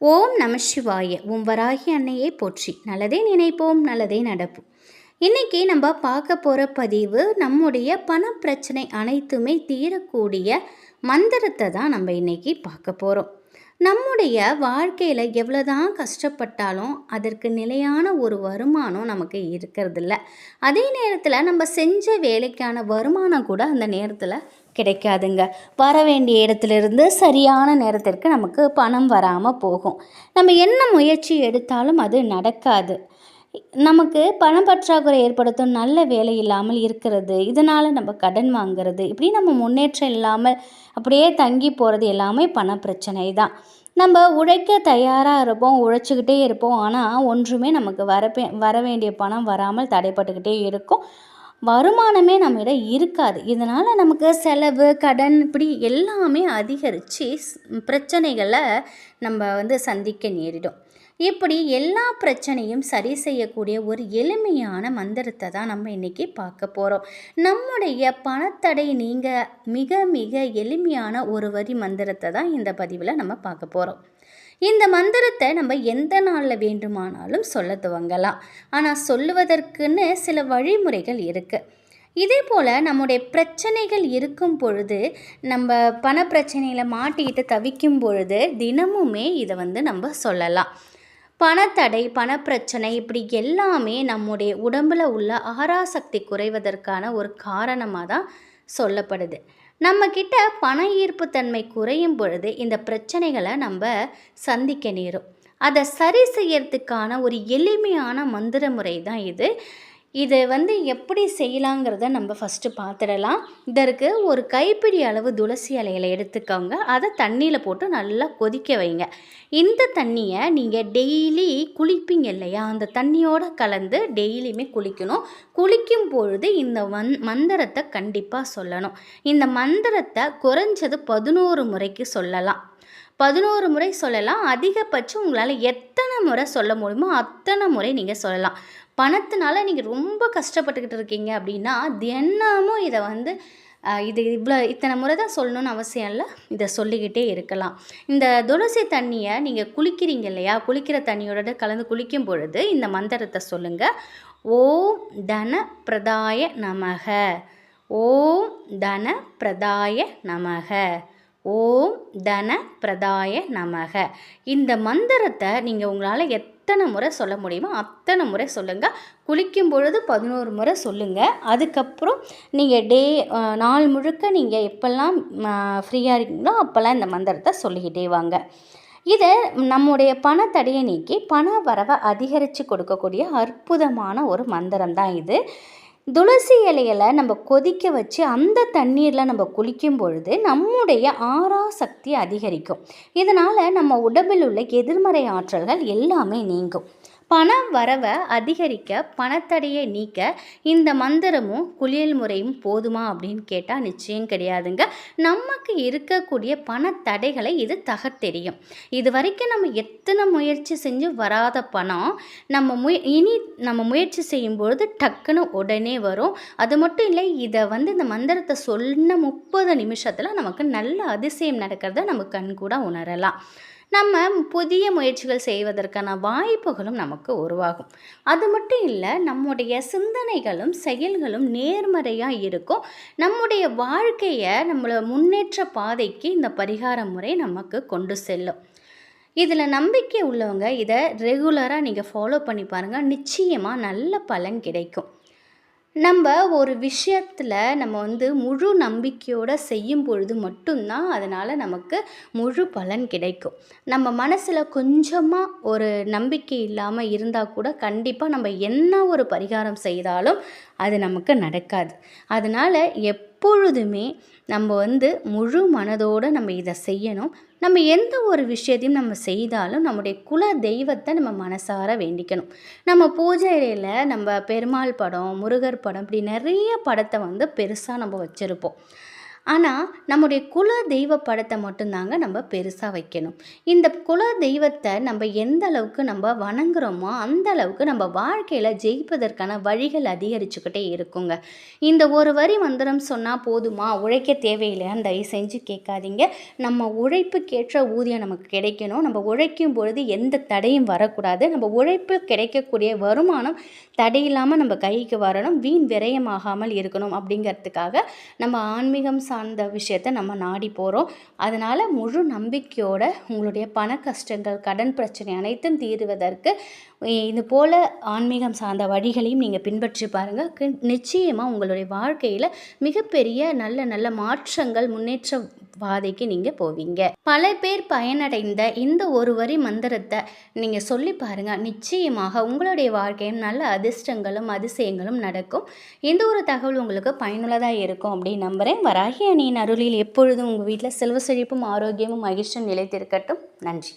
ஓம் நம சிவாய. உம் வராகி அன்னையே போற்றி. நல்லதே நினைப்போம் நல்லதே நடப்போம். இன்றைக்கி நம்ம பார்க்க போகிற பதிவு நம்முடைய பணப்பிரச்சனை அனைத்துமே தீரக்கூடிய மந்திரத்தை தான் நம்ம இன்றைக்கி பார்க்க போகிறோம் நம்முடைய வாழ்க்கையில் எவ்வளோதான் கஷ்டப்பட்டாலும் அதற்கு நிலையான ஒரு வருமானம் நமக்கு இருக்கிறதில்ல. அதே நேரத்தில் நம்ம செஞ்ச வேலைக்கான வருமானம் கூட அந்த நேரத்தில் கிடைக்காதுங்க. வர வேண்டிய இடத்துலேருந்து சரியான நேரத்திற்கு நமக்கு பணம் வராமல் போகும். நம்ம என்ன முயற்சி எடுத்தாலும் அது நடக்காது. நமக்கு பணம் பற்றாக்குறை ஏற்படுத்தும் நல்ல வேலை இல்லாமல் இருக்கிறது. இதனால் நம்ம கடன் வாங்குறது. இப்படி நம்ம முன்னேற்றம் இல்லாமல் அப்படியே தங்கி போகிறது எல்லாமே பண பிரச்சனை தான் நம்ம உழைக்க தயாராக இருப்போம் உழைச்சிக்கிட்டே இருப்போம். ஆனால் ஒன்றுமே நமக்கு வரப்பே வர வேண்டிய பணம் வராமல் தடைப்பட்டுக்கிட்டே இருக்கும். வருமானமே நம்மிடம் இருக்காது. இதனால் நமக்கு செலவு கடன் இப்படி எல்லாமே அதிகரித்து பிரச்சனைகளை நம்ம வந்து சந்திக்க நேரிடும். இப்படி எல்லா பிரச்சனையும் சரி செய்யக்கூடிய ஒரு எளிமையான மந்திரத்தை தான் நம்ம இன்றைக்கி பார்க்க போகிறோம் நம்முடைய பணத்தடை நீங்கள் மிக மிக எளிமையான ஒரு வரி மந்திரத்தை தான் இந்த பதிவில் நம்ம பார்க்க போகிறோம் இந்த மந்திரத்தை நம்ம எந்த நாளில் வேண்டுமானாலும் சொல்ல துவங்கலாம். ஆனால் சொல்லுவதற்குன்னு சில வழிமுறைகள் இருக்குது இதே போல் நம்முடைய பிரச்சனைகள் இருக்கும் பொழுது நம்ம பண பிரச்சனையில் மாட்டிக்கிட்டு தவிக்கும் பொழுது தினமுமே இதை வந்து நம்ம சொல்லலாம். பணத்தடை பணப்பிரச்சனை இப்படி எல்லாமே நம்முடைய உடம்பில் உள்ள ஆராசக்தி குறைவதற்கான ஒரு காரணமாக தான் சொல்லப்படுது. நம்மக்கிட்ட பண ஈர்ப்பு தன்மை குறையும் பொழுது இந்த பிரச்சனைகளை நம்ம சந்திக்க நேரும். அதை சரி செய்யறதுக்கான ஒரு எளிமையான மந்திர முறை தான் இது. இதை வந்து எப்படி செய்யலாங்கிறத நம்ம ஃபஸ்ட்டு பார்த்துடலாம். இதற்கு ஒரு கைப்பிடி அளவு துளசி இலையில எடுத்துக்கோங்க. அதை தண்ணியில் போட்டு நல்லா கொதிக்க வைங்க. இந்த தண்ணியை நீங்கள் டெய்லி குளிப்பீங்க இல்லையா? அந்த தண்ணியோடு கலந்து டெய்லியுமே குளிக்கணும். குளிக்கும் பொழுது இந்த மந் மந்திரத்தை கண்டிப்பாக சொல்லணும். இந்த மந்திரத்தை குறைஞ்சது பதினோரு முறைக்கு சொல்லலாம். பதினோரு முறை சொல்லலாம். அதிகபட்சம் உங்களால் எத்தனை முறை சொல்ல முடியுமோ அத்தனை முறை நீங்கள் சொல்லலாம். பணத்தினால நீங்கள் ரொம்ப கஷ்டப்பட்டுக்கிட்டு இருக்கீங்க அப்படின்னா தினமும் இதை வந்து இது இவ்வளோ இத்தனை முறை தான் சொல்லணும்னு அவசியம் இல்லை. இதை சொல்லிக்கிட்டே இருக்கலாம். இந்த துளசி தண்ணியை நீங்கள் குளிக்கிறீங்க இல்லையா? குளிக்கிற தண்ணியோட கலந்து குளிக்கும் பொழுது இந்த மந்திரத்தை சொல்லுங்கள் ஓம் தன பிரதாய நமக. ஓம் தன பிரதாய நமக. ஓம் தன பிரதாய நமக. இந்த மந்திரத்தை நீங்கள் உங்களால் எத் எத்தனை முறை சொல்ல முடியுமோ அத்தனை முறை சொல்லுங்கள் குளிக்கும் பொழுது பதினோரு முறை சொல்லுங்கள் அதுக்கப்புறம் நீங்கள் டே நாள் முழுக்க நீங்கள் எப்போல்லாம் ஃப்ரீயாக இருக்கீங்களோ அப்போல்லாம் இந்த மந்திரத்தை சொல்லிக்கிட்டே வாங்க. இதை நம்முடைய பணத்தடையை நீக்கி பண வரவை அதிகரித்து கொடுக்கக்கூடிய அற்புதமான ஒரு மந்திரம் தான் இது. துளசி இலைகளை நம்ம கொதிக்க வச்சு அந்த தண்ணீரில் நம்ம குளிக்கும் பொழுது நம்முடைய ஆறா சக்தி அதிகரிக்கும். இதனால் நம்ம உடம்பில் உள்ள எதிர்மறை ஆற்றல்கள் எல்லாமே நீங்கும். பண வரவை அதிகரிக்க பணத்தடையை நீக்க இந்த மந்திரமும் குளியல் முறையும் போதுமா அப்படின்னு கேட்டால் நிச்சயம் கிடையாதுங்க. நமக்கு இருக்கக்கூடிய பணத்தடைகளை இது தகர்த்தெறியும். இது வரைக்கும் நம்ம எத்தனை முயற்சி செஞ்சு வராத பணம் நம்ம முய இனி நம்ம முயற்சி செய்யும்பொழுது டக்குன்னு உடனே வரும். அது மட்டும் இல்லை இதை வந்து இந்த மந்திரத்தை சொன்ன முப்பது நிமிஷத்தில் நமக்கு நல்ல அதிசயம் நடக்கிறத நம்ம கண்கூட உணரலாம். நம்ம புதிய முயற்சிகள் செய்வதற்கான வாய்ப்புகளும் நமக்கு உருவாகும். அது மட்டும் இல்லை நம்முடைய சிந்தனைகளும் செயல்களும் நேர்மறையாக இருக்கும். நம்முடைய வாழ்க்கையை நம்மளை முன்னேற்ற பாதைக்கு இந்த பரிகார முறை நமக்கு கொண்டு செல்லும். இதில் நம்பிக்கை உள்ளவங்க இதை ரெகுலராக நீங்கள் ஃபாலோ பண்ணி பாருங்கள் நிச்சயமாக நல்ல பலன் கிடைக்கும். நம்ம ஒரு விஷயத்தில் நம்ம வந்து முழு நம்பிக்கையோடு செய்யும் பொழுது மட்டும்தான் அதனால் நமக்கு முழு பலன் கிடைக்கும். நம்ம மனசில் கொஞ்சமாக ஒரு நம்பிக்கை இல்லாமல் இருந்தால் கூட கண்டிப்பாக நம்ம என்ன ஒரு பரிகாரம் செய்தாலும் அது நமக்கு நடக்காது. அதனால் எப்பொழுதுமே நம்ம வந்து முழு மனதோடு நம்ம இதை செய்யணும். நம்ம எந்த ஒரு விஷயத்தையும் நம்ம செய்தாலும் நம்முடைய குல தெய்வத்தை நம்ம மனசார வேண்டிக்கணும். நம்ம பூஜை அறையில் நம்ம பெருமாள் படம் முருகர் படம் இப்படி நிறைய படத்தை வந்து பெருசாக நம்ம வச்சுருப்போம். ஆனால் நம்முடைய குல தெய்வ படத்தை மட்டும்தாங்க நம்ம பெருசாக வைக்கணும். இந்த குல தெய்வத்தை நம்ம எந்த அளவுக்கு நம்ம வணங்குறோமோ அந்த அளவுக்கு நம்ம வாழ்க்கையில் ஜெயிப்பதற்கான வழிகள் அதிகரிச்சுக்கிட்டே இருக்குங்க. இந்த ஒரு வரி மந்திரம் சொன்னால் போதுமா? உழைக்க தேவையில்லையான்னு தயவு செஞ்சு கேட்காதீங்க. நம்ம உழைப்புக்கேற்ற ஊதியம் நமக்கு கிடைக்கணும். நம்ம உழைக்கும் பொழுது எந்த தடையும் வரக்கூடாது. நம்ம உழைப்பு கிடைக்கக்கூடிய வருமானம் தடையில்லாமல் நம்ம கைக்கு வரணும். வீண் விரயமாகாமல் இருக்கணும் அப்படிங்கிறதுக்காக நம்ம ஆன்மீகம் சார்ந்த விஷயத்தை நம்ம நாடி போகிறோம் அதனால் முழு நம்பிக்கையோட உங்களுடைய பண கஷ்டங்கள் கடன் பிரச்சனை அனைத்தும் தீருவதற்கு இது போல் ஆன்மீகம் சார்ந்த வழிகளையும் நீங்கள் பின்பற்றி பாருங்கள் நிச்சயமாக உங்களுடைய வாழ்க்கையில் மிகப்பெரிய நல்ல நல்ல மாற்றங்கள் முன்னேற்ற பாதைக்கு நீங்கள் போவீங்க. பல பேர் பயனடைந்த இந்த ஒரு வரி மந்திரத்தை நீங்கள் சொல்லி பாருங்கள் நிச்சயமாக உங்களுடைய வாழ்க்கையும் நல்ல அதிர்ஷ்டங்களும் அதிசயங்களும் நடக்கும். எந்த ஒரு தகவல் உங்களுக்கு பயனுள்ளதாக இருக்கும் அப்படின்னு நம்புகிறேன் வராகி அணியின் அருளில் எப்பொழுதும் உங்கள் வீட்டில் செல்வ செழிப்பும் ஆரோக்கியமும் மகிழ்ச்சியும் நிலைத்திருக்கட்டும். நன்றி.